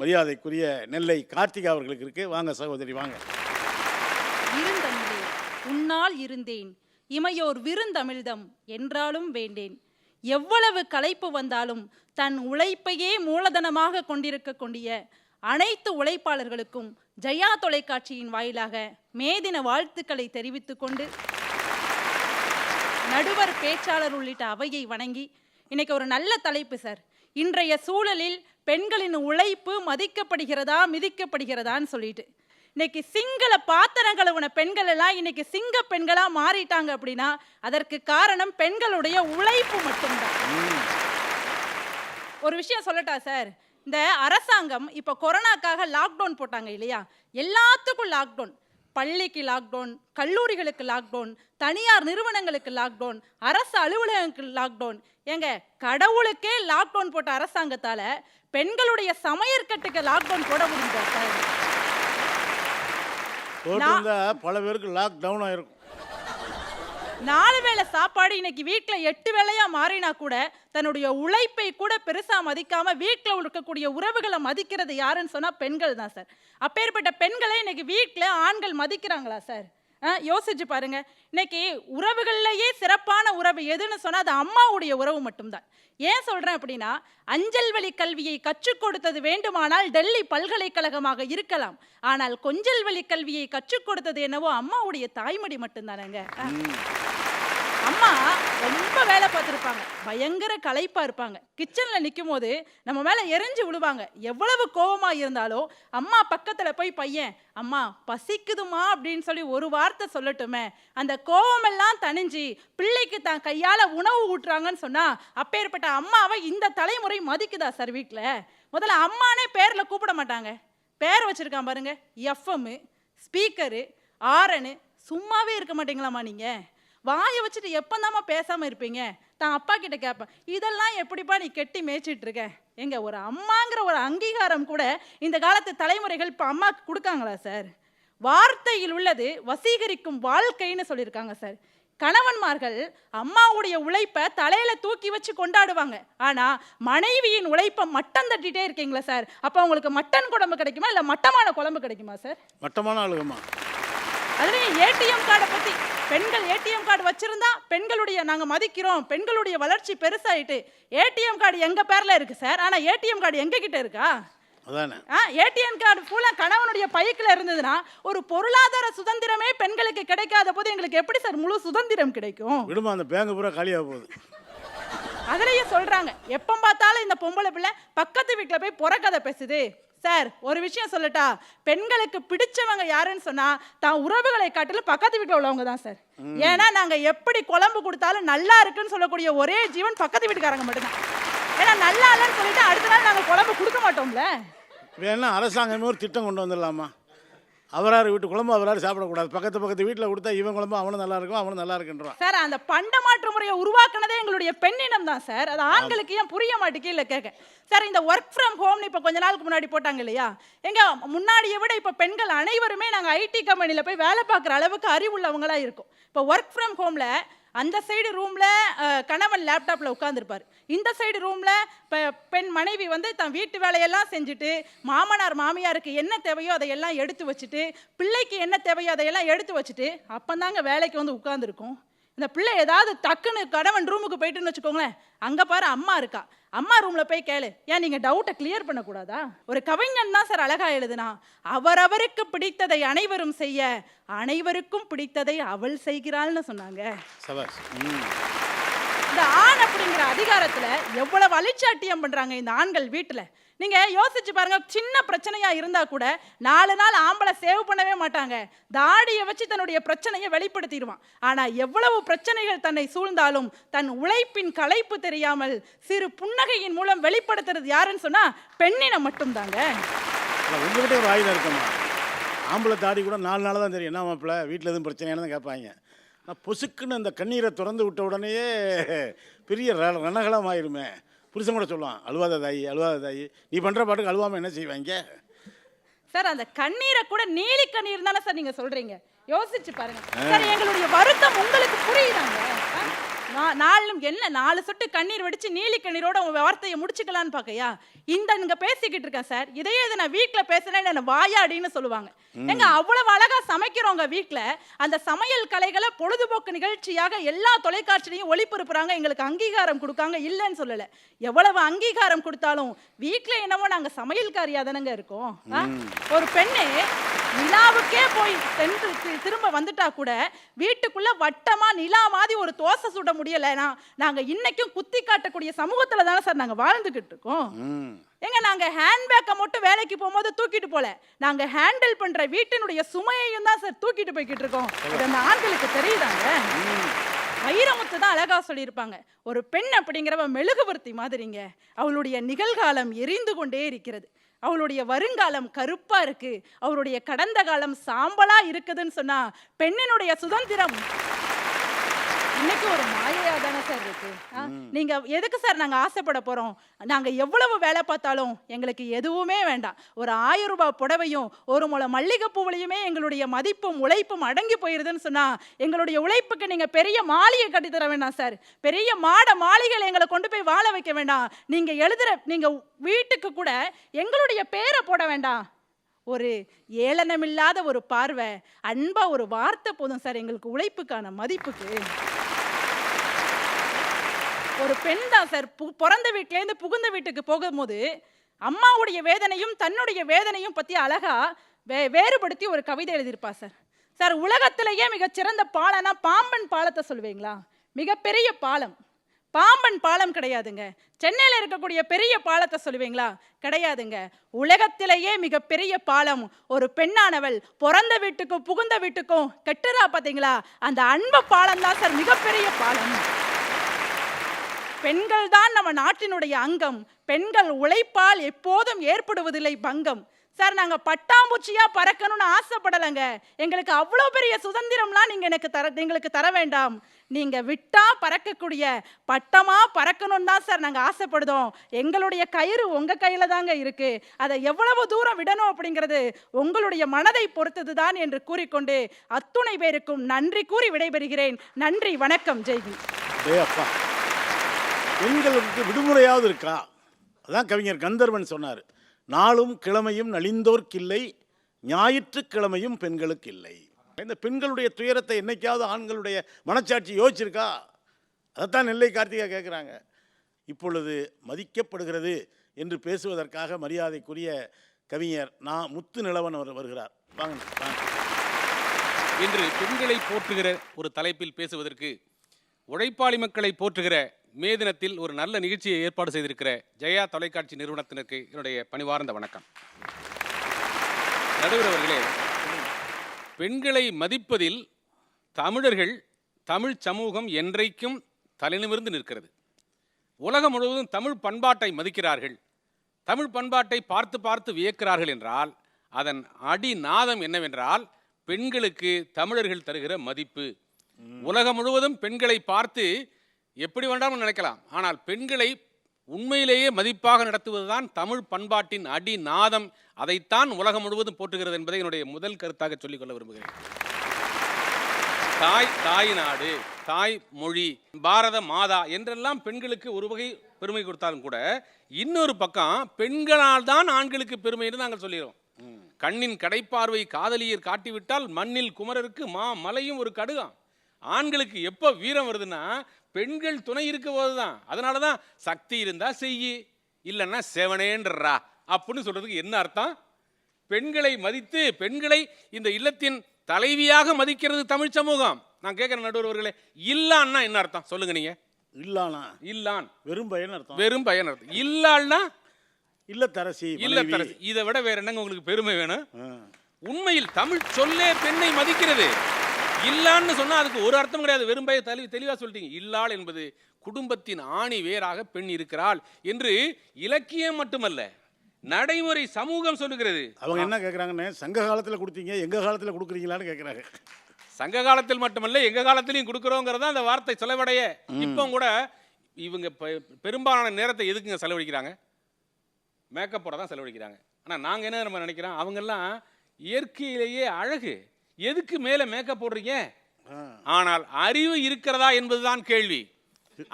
மரியாதைக்குரிய நெல்லை கார்த்திகா அவர்களுக்கு இருக்கு. வாங்க சகோதரி வாங்க. இருந்தமிழே உன்னால் இருந்தேன். இமையோர் விருந்தமிழ்தம் என்றாலும் வேண்டேன். எவ்வளவு களைப்பு வந்தாலும் தன் உழைப்பையே மூலதனமாக கொண்டிருக்கக்கூடிய அனைத்து உழைப்பாளர்களுக்கும் ஜெயா தொலைக்காட்சியின் வாயிலாக மேதின வாழ்த்துக்களை தெரிவித்துக் கொண்டு நடுவர் பேச்சாளர் உள்ளிட்ட அவையை வணங்கி இன்னைக்கு ஒரு நல்ல தலைப்பு சார். இன்றைய சூழலில் பெண்களின் உழைப்பு மதிக்கப்படுகிறதா மிதிக்கப்படுகிறதான்னு சொல்லிட்டு. இன்னைக்கு சிங்கள பாத்திரம் கழுவுன பெண்கள் எல்லாம் இன்னைக்கு சிங்க பெண்களா மாறிட்டாங்க அப்படின்னா அதற்கு காரணம் பெண்களுடைய உழைப்பு மட்டும்தான். ஒரு விஷயம் சொல்லட்டா சார்? இந்த அரசாங்கம் இப்போ கொரோனாக்காக லாக்டவுன் போட்டாங்க இல்லையா? எல்லாத்துக்கும் லாக்டவுன் பள்ளிக்கு லாக்டவுன் கல்லூரிகளுக்கு லாக்டவுன் தனியார் நிறுவனங்களுக்கு லாக்டவுன் அரசு அலுவலகங்களுக்கு லாக்டவுன் ஏங்க கடவுளுக்கே லாக்டவுன் போட்ட அரசாங்கத்தால பெண்களுடைய சமையற்கட்டுக்கு லாக்டவுன் போட போட்டிருந்தா பல பேருக்கு லாக் டவுன் ஆயிருக்கும். நாலு வேளை சாப்பாடு இன்னைக்கு வீட்டில் எட்டு வேளையா மாறினா கூட தன்னுடைய உழைப்பை கூட பெருசா மதிக்காம வீட்டில் இருக்கக்கூடிய உறவுகளை மதிக்கிறது யாருன்னு சொன்னா பெண்கள் தான் சார். அப்பேற்பட்ட பெண்களை இன்னைக்கு வீட்டில் ஆண்கள் மதிக்கிறாங்களா சார்? யோசிச்சு பாருங்க. இன்னைக்கு உறவுகள்லையே சிறப்பான உறவு எதுன்னு சொன்னால் அது அம்மாவுடைய உறவு மட்டும்தான். ஏன் சொல்கிறேன் அப்படின்னா அஞ்சல் வழி கல்வியை கற்றுக் கொடுத்தது வேண்டுமானால் டெல்லி பல்கலைக்கழகமாக இருக்கலாம். ஆனால் கொஞ்சல் வழி கல்வியை கற்றுக் கொடுத்தது என்னவோ அம்மாவுடைய தாய்மொழி மட்டும்தானேங்க. அம்மா ரொம்ப வேலை பார்த்துருப்பாங்க. பயங்கர களைப்பாக இருப்பாங்க. கிச்சனில் நிற்கும் போது நம்ம மேலே எரிஞ்சு விழுவாங்க. எவ்வளவு கோபமாக இருந்தாலும் அம்மா பக்கத்தில் போய் பையன் அம்மா பசிக்குதுமா அப்படின்னு சொல்லி ஒரு வார்த்தை சொல்லட்டுமே. அந்த கோவமெல்லாம் தணிஞ்சு பிள்ளைக்கு தான் கையால் உணவு ஊட்டுறாங்கன்னு சொன்னால் அப்பேற்பட்ட அம்மாவை இந்த தலைமுறை மதிக்குதா சார் வீட்டில் முதல்ல அம்மானே பேரில் கூப்பிட மாட்டாங்க. பேர் வச்சிருக்கான் பாருங்கள் எஃப்எம்மு ஸ்பீக்கரு ஆரனு சும்மாவே இருக்க மாட்டீங்களாம்மா நீங்கள் வாயை வச்சுட்டு எப்பந்தாம்மா பேசாமல் இருப்பீங்க? தான் அப்பா கிட்ட கேட்பேன் இதெல்லாம் எப்படிப்பா நீ கெட்டி மேய்ச்சிட்டு இருக்க? எங்க ஒரு அம்மாங்கிற ஒரு அங்கீகாரம் கூட இந்த காலத்து தலைமுறைகள் இப்போ அம்மாவுக்கு கொடுக்காங்களா சார்? வார்த்தையில் உள்ளது வசீகரிக்கும் வாழ்க்கைன்னு சொல்லியிருக்காங்க சார். கணவன்மார்கள் அம்மாவுடைய உழைப்பை தலையில தூக்கி வச்சு கொண்டாடுவாங்க. ஆனா மனைவியின் உழைப்பை மட்டம் தட்டிட்டே இருக்கீங்களா சார்? அப்போ உங்களுக்கு மட்டன் குழம்பு கிடைக்குமா இல்லை மட்டமான குழம்பு கிடைக்குமா சார்? மட்டமான அழுகுமா அதுலயும் ஏடிஎம் கார்டை பத்தி. பெண்கள் ஏடிஎம் கார்டு வச்சிருந்தா பெண்களுடைய நாங்க மதிக்கிறோம். பெண்களுடைய வளர்ச்சி பெருசாயிட்டு ஏடிஎம் கார்டு எங்க பேர்ல இருக்கு சார் ஆனா ஏடிஎம் கார்டு எங்க கிட்ட இருக்கா? ஏடிஎம் கார்டு ஃபுல்லாக கணவனுடைய பைக்கில் இருந்ததுன்னா ஒரு பொருளாதார சுதந்திரமே பெண்களுக்கு கிடைக்காத போது எங்களுக்கு எப்படி சார் முழு சுதந்திரம் கிடைக்கும்? விடுமா அந்த பேங்க் பூரா காலியாக போகுது. அதுலயே சொல்றாங்க. எப்போ பார்த்தாலும் இந்த பொம்பளை பிள்ளை பக்கத்து வீட்டில் போய் புறக்கதை பேசுது. சார் ஒரு விஷயம் சொல்லட்டா? பெண்களுக்கு பிடிச்சவங்க யாருன்னு சொன்னா தான் உறவுகளை காட்டிலும் பக்கத்து வீட்டில் உள்ளவங்க தான் சார். ஏன்னா நாங்க எப்படி குழம்பு கொடுத்தாலும் நல்லா இருக்குன்னு சொல்லக்கூடிய ஒரே ஜீவன் பக்கத்து வீட்டுக்காரங்க மட்டும்தான். ஏன்னா நல்லா இல்லைன்னு சொல்லிட்டு அடுத்த நாள் நாங்க குழம்பு கொடுக்க மாட்டோம்ல? வேணா அரசாங்கமே ஒரு திட்டம் கொண்டு வந்துடலாமா? அவரார் வீட்டு குழம்பு அவரார் சாப்பிடக்கூடாது. பக்கத்து பக்கத்து வீட்டில் கொடுத்தா இவன் குழம்பு அவனும் நல்லா இருக்கும் அவனும் நல்லா இருக்குன்றான் சார் அந்த பண்டமாற்று முறையை உருவாக்குனதே எங்களுடைய பெண்ணினம் தான் சார். அது ஆண்களுக்கு ஏன் புரிய மாட்டேங்குது இல்லை கேட்க சார் இந்த ஒர்க் ஃப்ரம் ஹோம்னு இப்போ கொஞ்ச நாளுக்கு முன்னாடி போட்டாங்க இல்லையா? எங்க முன்னாடியை விட இப்போ பெண்கள் அனைவருமே நாங்கள் ஐடி கம்பெனியில் போய் வேலை பார்க்குற அளவுக்கு அறிவுள்ளவங்களாக இருக்கும். இப்போ ஒர்க் ஃப்ரம் ஹோமில் அந்த சைடு ரூமில் கணவன் லேப்டாப்பில் உட்காந்துருப்பார் இந்த சைடு ரூமில் இப்போ பெண் மனைவி வந்து தன் வீட்டு வேலையெல்லாம் செஞ்சுட்டு மாமனார் மாமியாருக்கு என்ன தேவையோ அதையெல்லாம் எடுத்து வச்சுட்டு பிள்ளைக்கு என்ன தேவையோ அதையெல்லாம் எடுத்து வச்சுட்டு அப்போந்தாங்க வேலைக்கு வந்து உட்காந்துருக்கும் இந்த பிள்ளை ஏதாவது டக்குன்னு கணவன் ரூமுக்கு போயிட்டுன்னு வச்சுக்கோங்களேன். அங்கே பாரு அம்மா இருக்கா. அம்மா ரூமில் போய் கேளு ஏன் நீங்கள் டவுட்டை கிளியர் பண்ணக்கூடாதா? ஒரு கவிஞன் தான் சார் அழகா எழுதுனா அவரவருக்கு பிடித்ததை அனைவரும் செய்ய அனைவருக்கும் பிடித்ததை அவள் செய்கிறாள்னு சொன்னாங்க. இந்த ஆண் அப்படிங்கிற அதிகாரத்துல எவ்வளவு அலிச்சாட்டியம் பண்றாங்க இந்த ஆண்கள் வீட்டுல? நீங்க யோசிச்சு பாருங்க சின்ன பிரச்சனையா இருந்தா கூட நாலு நாள் ஆம்பளை சேவ் பண்ணவே மாட்டாங்க. தாடியை வச்சு தன்னுடைய பிரச்சனையை வெளிப்படுத்திடுவான். ஆனா எவ்வளவு பிரச்சனைகள் தன்னை சூழ்ந்தாலும் தன் உழைப்பின் களைப்பு தெரியாமல் சிறு புன்னகையின் மூலம் வெளிப்படுத்துறது யாருன்னு சொன்னா பெண்ணினம் மட்டும்தாங்க. இல்லை உங்ககிட்ட ஒரு ஆயுதம் இருக்கமா? ஆம்பளை தாடி கூட நாலு நாள் தான் தெரியும். என்ன மாப்பிள்ள வீட்டில் எதுவும் பிரச்சனையானு கேட்பாங்க. நான் பொசுக்குன்னு அந்த கண்ணீரை திறந்து விட்ட உடனேயே பெரிய ரணகலம் ஆயிருமே புருஷன் கூட சொல்லுவான் அழுவாத தாயி அழுவாத தாயி. நீ பண்ணுற பாட்டுக்கு அழுவாமல் என்ன செய்வாங்க சார் அந்த கண்ணீரை கூட நீலி கண்ணீர் தானே சார் நீங்க சொல்றீங்க. யோசிச்சு பாருங்க. சார் எங்களுடைய வருத்தம் உங்களுக்கு புரியுதாங்க? நாலும் என்ன நாலு சொட்டு கண்ணீர் வடிச்சு நீலி கண்ணீரோட உங்க வார்த்தையை முடிச்சுக்கலான்னு பாக்கையா இந்த இங்க பேசிக்கிட்டு இருக்கேன் சார். இதையே இதை நான் வீட்ல பேசுனேன் என்ன வாயாடின்னு சொல்லுவாங்க. எங்க அவ்வளவு அழகா சமைக்கிறவங்க வீட்ல அந்த சமையல் கலைகளை பொழுதுபோக்கு நிகழ்ச்சியாக எல்லா தொலைக்காட்சியிலையும் ஒளிபரப்புறாங்க. எங்களுக்கு அங்கீகாரம் கொடுக்காங்க. இல்லைன்னு சொல்லல. எவ்வளவு அங்கீகாரம் கொடுத்தாலும் வீட்ல என்னவோ நாங்க சமையல்காரியா தானங்க இருக்கோம்? ஒரு பெண்ணு நிலாவுக்கே போய் சென்று திரும்ப வந்துட்டா கூட வீட்டுக்குள்ள வட்டமா நிலா மாதிரி ஒரு தோசை சுட முடியலைன்னா நாங்க இன்னைக்கும் குத்தி காட்டக்கூடிய சமூகத்துல தானே சார் நாங்க வாழ்ந்துகிட்டு இருக்கோம். ஏங்க நாங்க ஹேண்ட்பேக்கை மட்டும் வேலைக்கு போகும்போது தூக்கிட்டு போல. நாங்க ஹேண்டில் பண்ற வீட்டினுடைய சுமையையும் தான் சார் தூக்கிட்டு போய்கிட்டு இருக்கோம். இது அந்த ஆண்களுக்கு தெரியுதாங்க? வைரமுத்து தான் அழகா சொல்லியிருப்பாங்க. ஒரு பெண் அப்படிங்கிறவ மெழுகுவர்த்தி மாதிரிங்க. அவளுடைய நிகழ்காலம் எரிந்து கொண்டே இருக்கிறது. அவளுடைய வருங்காலம் கருப்பா இருக்கு. அவருடைய கடந்த காலம் சாம்பலா இருக்குதுன்னு சொன்னா பெண்ணினுடைய சுதந்திரம். இன்னைக்கு ஒரு மாயையா தானே நீங்க எதுக்கு சார் நாங்க ஆசைப்பட போறோம்? நாங்க எவ்வளவு வேலை பார்த்தாலும் எங்களுக்கு எதுவுமே வேண்டாம். ஒரு ஆயிரம் ரூபாய் புடவையும் ஒரு முளை மல்லிகைப்பூவிலையுமே எங்களுடைய மதிப்பும் உழைப்பும் அடங்கி போயிருதுன்னு சொன்னா எங்களுடைய உழைப்புக்கு நீங்க பெரிய மாளிகை கட்டி தர வேண்டாம் சார். பெரிய மாட மாளிகைகளை எங்களை கொண்டு போய் வாழ வைக்க வேண்டாம். நீங்க எழுதுற நீங்க வீட்டுக்கு கூட எங்களுடைய பேரை போட வேண்டாம். ஒரு ஏளனமில்லாத ஒரு பார்வை அன்பா ஒரு வார்த்தை போதும் சார் எங்களுக்கு உழைப்புக்கான மதிப்புக்கு. ஒரு பெண் தான் சார். பு- பிறந்த வீட்டிலேருந்து புகுந்த வீட்டுக்கு போகும்போது அம்மாவுடைய வேதனையும் தன்னுடைய வேதனையும் பற்றி அழகா வே வேறுபடுத்தி ஒரு கவிதை எழுதியிருப்பா சார். சார் உலகத்திலேயே மிகச்சிறந்த பாலம்னா பாம்பன் பாலத்தை சொல்லுவீங்களா? மிகப்பெரிய பாலம். பாம்பன் பாலம் கிடையாதுங்க. சென்னையில் இருக்கக்கூடிய பெரிய பாலத்தை சொல்லுவீங்களா? கிடையாதுங்க. உலகத்திலேயே மிகப்பெரிய பாலம். ஒரு பெண்ணானவள் பிறந்த வீட்டுக்கும் புகுந்த வீட்டுக்கும் கெட்டுறா பார்த்தீங்களா அந்த அன்பு பாலம் தான் சார் மிகப்பெரிய பாலம். பெண்கள் தான் நம்ம நாட்டினுடைய அங்கம். பெண்கள் உழைப்பால் எப்போதும் ஏற்படுவதில்லை பங்கம். சார் நாங்கள் பட்டாம்பூச்சியா பறக்கணும்னு ஆசைப்படலைங்க. எங்களுக்கு அவ்வளோ பெரிய சுதந்திரம்லாம் நீங்க எனக்கு தர எங்களுக்கு தர வேண்டாம். நீங்க விட்டா பறக்கக்கூடிய பட்டமா பறக்கணும்னு தான் சார் நாங்கள் ஆசைப்படுதோம். எங்களுடைய கயிறு உங்க கையில தாங்க இருக்கு. அதை எவ்வளவு தூரம் விடணும் அப்படிங்கிறது உங்களுடைய மனதை பொறுத்தது தான் என்று கூறிக்கொண்டு அத்துணை பேருக்கும் நன்றி கூறி விடைபெறுகிறேன். நன்றி வணக்கம். ஜெய்ஹிந்த் பெண்களுக்கு விடுமுறையாவது இருக்கா? அதான் கவிஞர் கந்தர்வன் சொன்னார். நாளும் கிழமையும் நலிந்தோர்க்கில்லை ஞாயிற்றுக்கிழமையும் பெண்களுக்கு இல்லை. இந்த பெண்களுடைய துயரத்தை என்னைக்காவது ஆண்களுடைய மனச்சாட்சி யோசிச்சிருக்கா? அதைத்தான் நெல்லை கார்த்திகா கேட்குறாங்க இப்பொழுது மதிக்கப்படுகிறது என்று பேசுவதற்காக மரியாதைக்குரிய கவிஞர் நான் முத்து நிலவன் அவர் வருகிறார். வாங்க வாங்க இன்று பெண்களை போற்றுகிற ஒரு தலைப்பில் பேசுவதற்கு உழைப்பாளி மக்களை போற்றுகிற மே தினத்தில் ஒரு நல்ல நிகழ்ச்சியை ஏற்பாடு செய்திருக்கிற ஜெயா தொலைக்காட்சி நிறுவனத்தினருக்கு என்னுடைய பணிவார்ந்த வணக்கம். நடுவர் அவர்களே பெண்களை மதிப்பதில் தமிழர்கள் தமிழ் சமூகம் என்றைக்கும் தலைநிமிர்ந்து நிற்கிறது. உலகம் முழுவதும் தமிழ் பண்பாட்டை மதிக்கிறார்கள். தமிழ் பண்பாட்டை பார்த்து பார்த்து வியக்கிறார்கள் என்றால் அதன் அடிநாதம் என்னவென்றால் பெண்களுக்கு தமிழர்கள் தருகிற மதிப்பு. உலகம் முழுவதும் பெண்களை பார்த்து எப்படி வேண்டாலும் நினைக்கலாம். ஆனால் பெண்களை உண்மையிலேயே மதிப்பாக நடத்துவதுதான் தமிழ் பண்பாட்டின் அடிநாதம். அதைத்தான் உலகம் முழுவதும் போற்றுகிறது என்பதை என்னுடைய முதல் கருத்தாக சொல்லிக்கொள்ள விரும்புகிறேன். தாய் தாய் நாடு தாய் மொழி பாரத மாதா என்றெல்லாம் பெண்களுக்கு ஒரு வகை பெருமை கொடுத்தாலும் கூட இன்னொரு பக்கம் பெண்களால் தான் ஆண்களுக்கு பெருமை என்று நாங்கள் சொல்லிடுறோம் கண்ணின் கடைப்பார்வை காதலியர் காட்டிவிட்டால் மண்ணில் குமரருக்கு மா மலையும் ஒரு கடுகாம். ஆண்களுக்கு எப்போ வீரம் வருதுன்னா பெண்கள் துணை இருக்க போதுதான் அதனால தான் சக்தி இருந்தா செய்யி இல்லைன்னா செவனேன்றா அப்படின்னு சொல்றதுக்கு என்ன அர்த்தம்? பெண்களை மதித்து பெண்களை இந்த இல்லத்தின் தலைவியாக மதிக்கிறது தமிழ் சமூகம். நான் கேட்குற நடுவர்களே இல்லான்னா என்ன அர்த்தம்? சொல்லுங்க நீங்க. இல்லானா? இல்லான். வெறும் பயன் அர்த்தம். வெறும் பயன் அர்த்தம். இல்லாள்னா? இல்லத்தரசி இல்லத்தரசி. இதை விட வேற என்னங்க உங்களுக்கு பெருமை வேணும். உண்மையில் தமிழ் சொல்லே பெண்ணை மதிக்கிறது. இல்லான்னு சொன்னா அதுக்கு ஒரு அர்த்தம் கிடையாது. வெறும் பய தெளி தெளிவா சொல்லிட்டீங்க. இல்லாள் என்பது குடும்பத்தின் ஆணி வேராக பெண் இருக்கிறாள் என்று இலக்கியம் மட்டுமல்ல நடைமுறை சமூகம் சொல்லுகிறது. அவங்க என்ன கேட்குறாங்கன்னு சங்க காலத்தில் கொடுத்தீங்க எங்கள் காலத்தில் கொடுக்குறீங்களான்னு கேட்குறாங்க சங்க காலத்தில் மட்டுமல்ல எங்க காலத்திலையும் கொடுக்குறோங்கிறத அந்த வார்த்தை செலவடைய. இப்போ கூட இவங்க பெரும்பாலான நேரத்தை எதுக்குங்க செலவழிக்கிறாங்க? மேக்கப் போட தான் செலவழிக்கிறாங்க. ஆனால் நாங்கள் என்ன நம்ம நினைக்கிறோம்? அவங்கெல்லாம் இயற்கையிலேயே அழகு. எதுக்கு மேலே மேக்கப் போடுறீங்க. ஆனால் அறிவு இருக்கிறதா என்பதுதான் கேள்வி.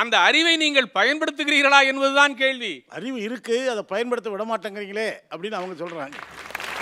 அந்த அறிவை நீங்கள் பயன்படுத்துகிறீர்களா என்பதுதான் கேள்வி. அறிவு இருக்கு அதை பயன்படுத்த விட மாட்டேங்கிறீங்களே அப்படின்னு அவங்க சொல்றாங்க.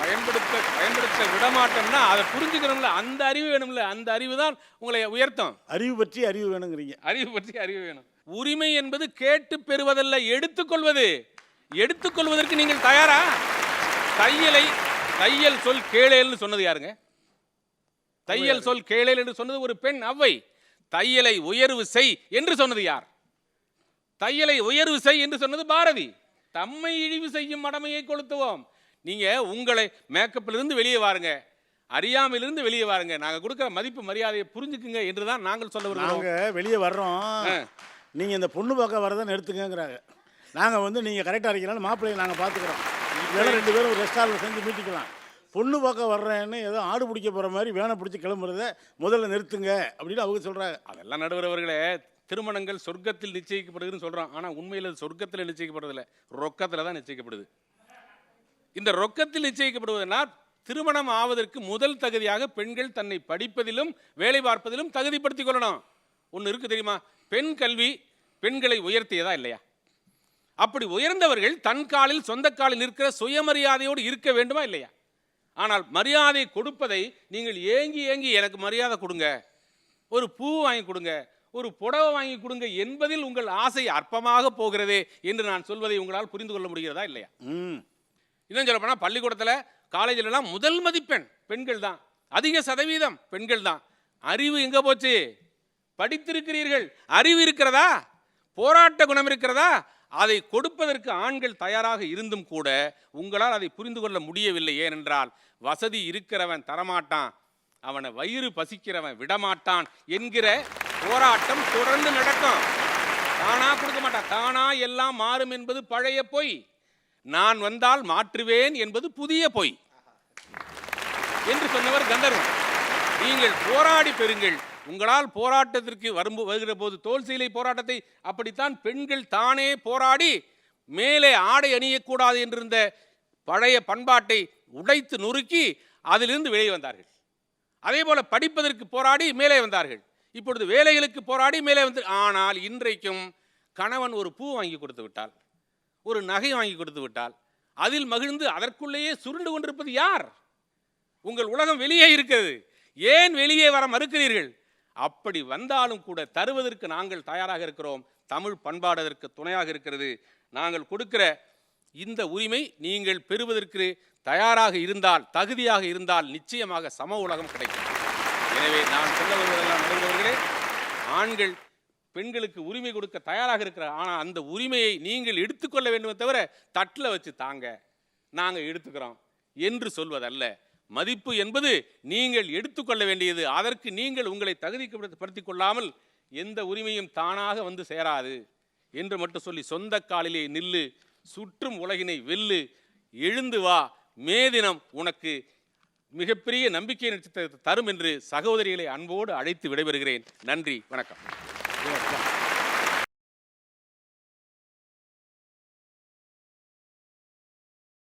பயன்படுத்த பயன்படுத்த விடமாட்டோம்னா அதை புரிஞ்சுக்கணும்ல. அந்த அறிவு வேணும்ல. அந்த அறிவு தான் உங்களை உயர்த்தும். அறிவு பற்றி அறிவு வேணுங்கிறீங்க. அறிவு பற்றி அறிவு வேணும். உரிமை என்பது கேட்டு பெறுவதல்ல எடுத்துக்கொள்வது. எடுத்துக்கொள்வதற்கு நீங்கள் தயாரா? தையலை தையல் சொல் கேளேல்னு சொன்னது யாருங்க? தையல் சொல் கேளேல் என்று சொன்னது ஒரு பெண் அவ்வை. தையலை உயர்வு செய் என்று சொன்னது யார்? தையலை உயர்வு செய் என்று சொன்னது பாரதி. தம்மை இழிவு செய்யும் மடமையை கொளுத்துவோம். நீங்க உங்களை மேக்கப்பிலிருந்து வெளியே வாருங்க. அறியாமையிலிருந்து வெளியே வாருங்க. நாங்க கொடுக்கிற மதிப்பு மரியாதையை புரிஞ்சுக்குங்க என்று தான் நாங்கள் சொல்ல நாங்க வெளியே வர்றோம். நீங்க இந்த பொண்ணு பார்க்க வரதை நிறுத்துங்கங்கிறாங்க நாங்க வந்து நீங்க கரெக்டாக இருக்கீங்கனாலும் மாப்பிள்ளையை நாங்க பார்த்துக்குறோம் ரெண்டு பேரும் ஒரு ரெஸ்டாரண்ட் செஞ்சு மீட்டிக்கலாம். பொண்ணு பார்க்க வர்றேன்னு ஏதோ ஆடு பிடிக்க போகிற மாதிரி வேனை பிடிச்சி கிளம்புறத முதல்ல நிறுத்துங்க அப்படின்னு அவங்க சொல்கிறாங்க அதெல்லாம் நடுவரவர்களே திருமணங்கள் சொர்க்கத்தில் நிச்சயிக்கப்படுதுன்னு சொல்கிறோம் ஆனால் உண்மையில் அது சொர்க்கத்தில் நிச்சயிக்கப்படுறதில்ல. ரொக்கத்தில் தான் நிச்சயிக்கப்படுது. இந்த ரொக்கத்தில் நிச்சயிக்கப்படுவதனால் திருமணம் ஆவதற்கு முதல் தகுதியாக பெண்கள் தன்னை படிப்பதிலும் வேலை பார்ப்பதிலும் தகுதிப்படுத்திக் கொள்ளணும். ஒன்று இருக்கு தெரியுமா? பெண் கல்வி பெண்களை உயர்த்தியதா இல்லையா? அப்படி உயர்ந்தவர்கள் தன் காலில் சொந்த காலில் நிற்கிற சுயமரியாதையோடு இருக்க வேண்டுமா இல்லையா? ஆனால் மரியாதை கொடுப்பதை நீங்கள் ஏங்கி ஏங்கி எனக்கு மரியாதை கொடுங்க. ஒரு பூ வாங்கி கொடுங்க. ஒரு புடவை வாங்கி கொடுங்க என்பதில் உங்கள் ஆசை அற்பமாக போகிறதே என்று நான் சொல்வதை உங்களால் புரிந்து கொள்ள முடிகிறதா இல்லையா? ம். இன்னும் சொல்ல போனால் பள்ளிக்கூடத்தில் காலேஜிலலாம் முதல் மதிப்பெண் பெண்கள் தான். அதிக சதவீதம் பெண்கள் தான். அறிவு எங்கே போச்சு? படித்திருக்கிறீர்கள். அறிவு இருக்கிறதா? போராட்ட குணம் இருக்கிறதா? அதை கொடுப்பதற்கு ஆண்கள் தயாராக இருந்தும் கூட உங்களால் அதை புரிந்து கொள்ள முடியவில்லை. ஏனென்றால் வசதி இருக்கிறவன் தரமாட்டான் அவனை வயிறு பசிக்கிறவன் விடமாட்டான் என்கிற போராட்டம் தொடர்ந்து நடக்கும். தானா கொடுக்க மாட்டான். தானா எல்லாம் மாறும் என்பது பழைய பொய். நான் வந்தால் மாற்றுவேன் என்பது புதிய பொய். என்று சொன்னவர் கந்தர்வன். நீங்கள் போராடி பெறுங்கள். உங்களால் போராட்டத்திற்கு வரும் வருகிற போது தோல் சீலை போராட்டத்தை அப்படித்தான் பெண்கள் தானே போராடி மேலே ஆடை அணியக்கூடாது என்றிருந்த பழைய பண்பாட்டை உடைத்து நொறுக்கி அதிலிருந்து வெளியே வந்தார்கள். அதே போல படிப்பதற்கு போராடி மேலே வந்தார்கள். இப்பொழுது வேலைகளுக்கு போராடி மேலே வந்து ஆனால் இன்றைக்கும் கணவன் ஒரு பூ வாங்கி கொடுத்து விட்டால் ஒரு நகை வாங்கி கொடுத்து விட்டால் அதில் மகிழ்ந்து அதற்குள்ளேயே சுருண்டு கொண்டிருப்பது யார்? உங்கள் உலகம் வெளியே இருக்கிறது. ஏன் வெளியே வர மறுக்கிறீர்கள்? அப்படி வந்தாலும் கூட தருவதற்கு நாங்கள் தயாராக இருக்கிறோம். தமிழ் பண்பாடு அதற்கு துணையாக இருக்கிறது. நாங்கள் கொடுக்கிற இந்த உரிமை நீங்கள் பெறுவதற்கு தயாராக இருந்தால் தகுதியாக இருந்தால் நிச்சயமாக சம உலகம் கிடைக்கும். எனவே நான் சொல்ல வருவதெல்லாம் நடுவர்களே ஆண்கள் பெண்களுக்கு உரிமை கொடுக்க தயாராக இருக்கிற ஆனால் அந்த உரிமையை நீங்கள் எடுத்துக்கொள்ள வேண்டுமே தவிர தட்டில் வச்சு தாங்க நாங்கள் எடுத்துக்கிறோம் என்று சொல்வதல்ல. மதிப்பு என்பது நீங்கள் எடுத்துக்கொள்ள வேண்டியது. அதற்கு நீங்கள் உங்களை தகுதிப்படுத்தி கொள்ளாமல் எந்த உரிமையும் தானாக வந்து சேராது என்று மட்டும் சொல்லி சொந்த காலிலே நில்லு சுற்றும் உலகினை வெல்லு எழுந்து வா மே தினம் உனக்கு மிகப்பெரிய நம்பிக்கை நட்சத்திரத்தை தரும் என்று சகோதரிகளை அன்போடு அழைத்து விடைபெறுகிறேன். நன்றி வணக்கம். ஓ,